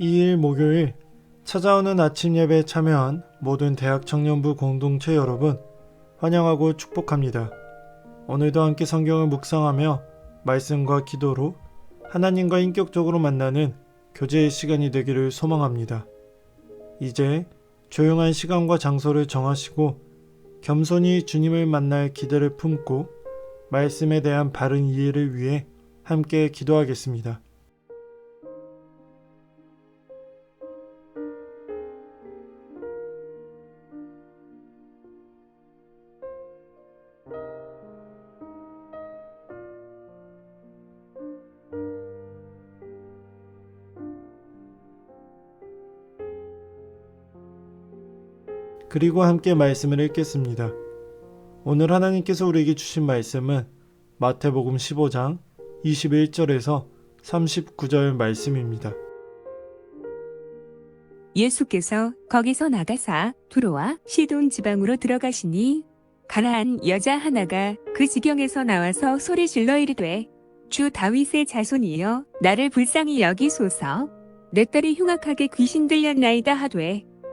2일 목요일 찾아오는 아침 예배에 참여한 모든 대학 청년부 공동체 여러분 환영하고 축복합니다. 오늘도 함께 성경을 묵상하며 말씀과 기도로 하나님과 인격적으로 만나는 교제의 시간이 되기를 소망합니다. 이제 조용한 시간과 장소를 정하시고 겸손히 주님을 만날 기대를 품고 말씀에 대한 바른 이해를 위해 함께 기도하겠습니다. 그리고 함께 말씀을 읽겠습니다. 오늘 하나님께서 우리에게 주신 말씀은 마태복음 15장 21절에서 39절 말씀입니다. 예수께서 거기서 나가사 두로와 시돈 지방으로 들어가시니 가나안 여자 하나가 그 지경에서 나와서 소리 질러 이르되 주 다윗의 자손이여 나를 불쌍히 여기소서 내 딸이 흉악하게 귀신 들렸나이다 하되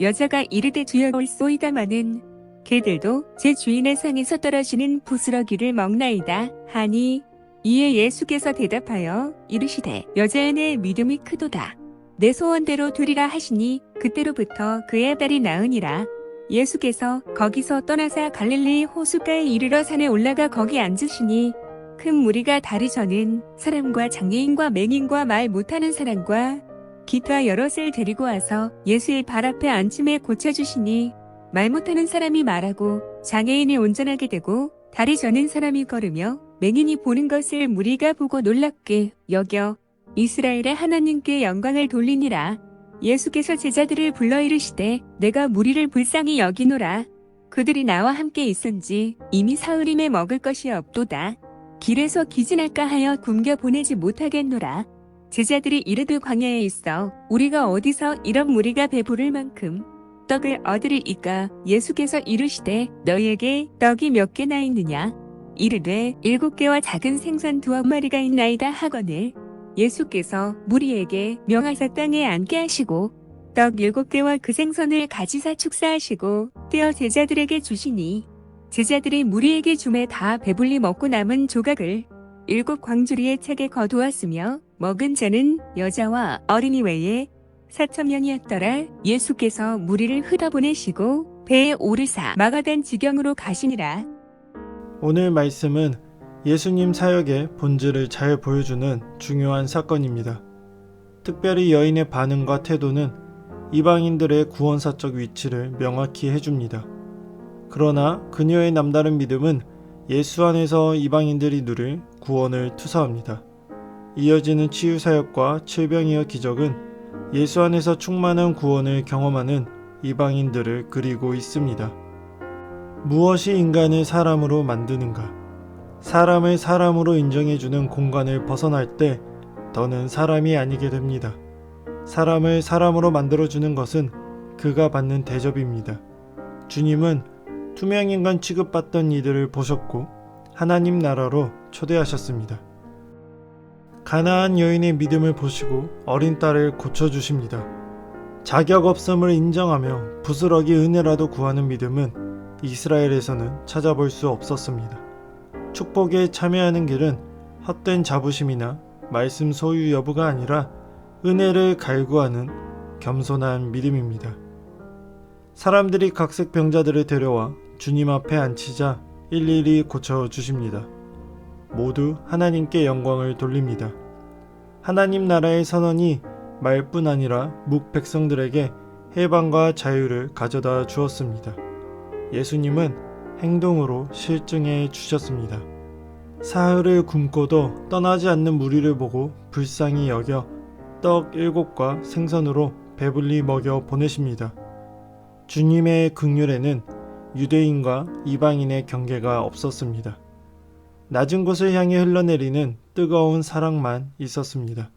여자가 이르되 주여 올소이다마는 개들도 제 주인의 상에서 떨어지는 부스러기를 먹나이다 하니 이에 예수께서 대답하여 이르시되 여자의 믿음이 크도다. 내 소원대로 되리라 하시니 그때로부터 그의 딸이 나으니라. 예수께서 거기서 떠나사 갈릴리 호숫가에 이르러 산에 올라가 거기 앉으시니 큰 무리가 다르저는 사람과 장애인과 맹인과 말 못하는 사람과 기타 여럿을 데리고 와서 예수의 발 앞에 앉힘에 고쳐주시니 말 못하는 사람이 말하고 장애인이 온전하게 되고 다리 저는 사람이 걸으며 맹인이 보는 것을 무리가 보고 놀랍게 여겨 이스라엘의 하나님께 영광을 돌리니라. 예수께서 제자들을 불러 이르시되 내가 무리를 불쌍히 여기노라. 그들이 나와 함께 있은지 이미 사흘임에 먹을 것이 없도다. 길에서 기진할까 하여 굶겨 보내지 못하겠노라. 제자들이 이르되 광야에 있어 우리가 어디서 이런 무리가 배부를 만큼 떡을 얻으리이까 예수께서 이르시되 너희에게 떡이 몇 개나 있느냐? 이르되 일곱 개와 작은 생선 두어 마리가 있나이다 하거늘 예수께서 무리에게 명하사 땅에 앉게 하시고 떡 일곱 개와 그 생선을 가지사 축사하시고 떼어 제자들에게 주시니 제자들이 무리에게 주매 다 배불리 먹고 남은 조각을 일곱 광주리의 책에 거두었으며 먹은 자는 여자와 어린이 외에 사천 명이었더라 예수께서 무리를 흩어보내시고 배에 오르사 마가단 지경으로 가시니라 오늘 말씀은 예수님 사역의 본질을 잘 보여주는 중요한 사건입니다. 특별히 여인의 반응과 태도는 이방인들의 구원사적 위치를 명확히 해줍니다. 그러나 그녀의 남다른 믿음은 예수 안에서 이방인들이 누릴 구원을 투사합니다. 이어지는 치유사역과 칠병이어 기적은 예수 안에서 충만한 구원을 경험하는 이방인들을 그리고 있습니다. 무엇이 인간을 사람으로 만드는가? 사람을 사람으로 인정해주는 공간을 벗어날 때 더는 사람이 아니게 됩니다. 사람을 사람으로 만들어주는 것은 그가 받는 대접입니다. 주님은 투명인간 취급받던 이들을 보셨고 하나님 나라로 초대하셨습니다. 가나안 여인의 믿음을 보시고 어린 딸을 고쳐주십니다. 자격 없음을 인정하며 부스러기 은혜라도 구하는 믿음은 이스라엘에서는 찾아볼 수 없었습니다. 축복에 참여하는 길은 헛된 자부심이나 말씀 소유 여부가 아니라 은혜를 갈구하는 겸손한 믿음입니다. 사람들이 각색 병자들을 데려와 주님 앞에 앉히자 일일이 고쳐 주십니다. 모두 하나님께 영광을 돌립니다. 하나님 나라의 선언이 말뿐 아니라 묵 백성들에게 해방과 자유를 가져다 주었습니다. 예수님은 행동으로 실증해 주셨습니다. 사흘을 굶고도 떠나지 않는 무리를 보고 불쌍히 여겨 떡 일곱과 생선으로 배불리 먹여 보내십니다. 주님의 극률에는 유대인과 이방인의 경계가 없었습니다. 낮은 곳을 향해 흘러내리는 뜨거운 사랑만 있었습니다.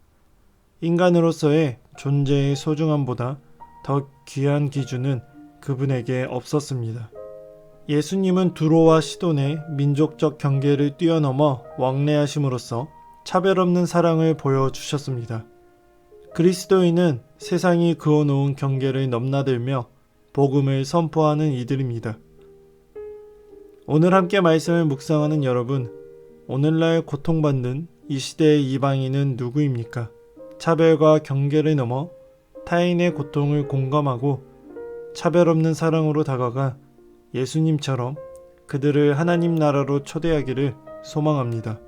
인간으로서의 존재의 소중함보다 더 귀한 기준은 그분에게 없었습니다. 예수님은 두로와 시돈의 민족적 경계를 뛰어넘어 왕래하심으로써 차별 없는 사랑을 보여주셨습니다. 그리스도인은 세상이 그어놓은 경계를 넘나들며 복음을 선포하는 이들입니다. 오늘 함께 말씀을 묵상하는 여러분, 오늘날 고통받는 이 시대의 이방인은 누구입니까? 차별과 경계를 넘어 타인의 고통을 공감하고 차별 없는 사랑으로 다가가 예수님처럼 그들을 하나님 나라로 초대하기를 소망합니다.